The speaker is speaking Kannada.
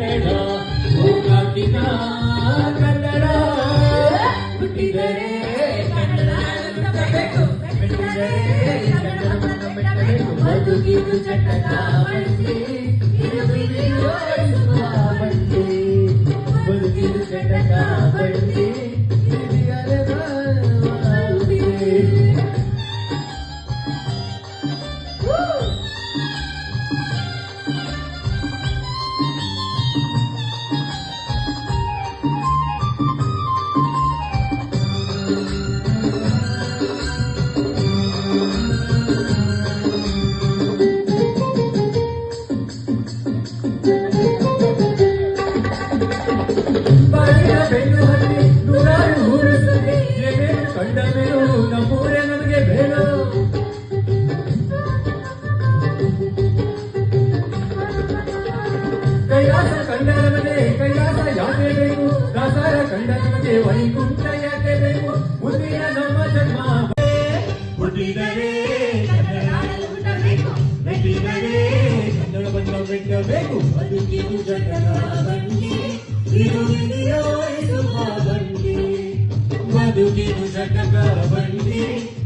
ಕನ್ನಡ ಗೋಕಾಕಿನ ಕನ್ನಡ ಹುಟ್ಟಿದರೆ ಕನ್ನಡ ನುಡಿಸಬೇಕು, ಮೆಟ್ಟಿದರೆ ಕನ್ನಡವನ್ನು ಮೆಟ್ಟಬೇಕು. ಬದುಕಿದು ಚಟಕ ಬಳಸಿ ಧನರು ನಮ್ಮೂರೇ ನಮಗೆ ಬೇಡ ಕೈಲಾಸ ಕಂಡ ಕೈಲಾಸ ಯಾಕೆ ಬೇಕು? ದಾಸಾರ ಕಂಡ ನಮಗೆ ವೈಕುಂಠ ಯಾಕೆ ಬೇಕು ಮುಂದಿನ ನಮ್ಮ ಬಂದ ಬದುಕಿದು ಸಕಲ ಬಂದಿರಿ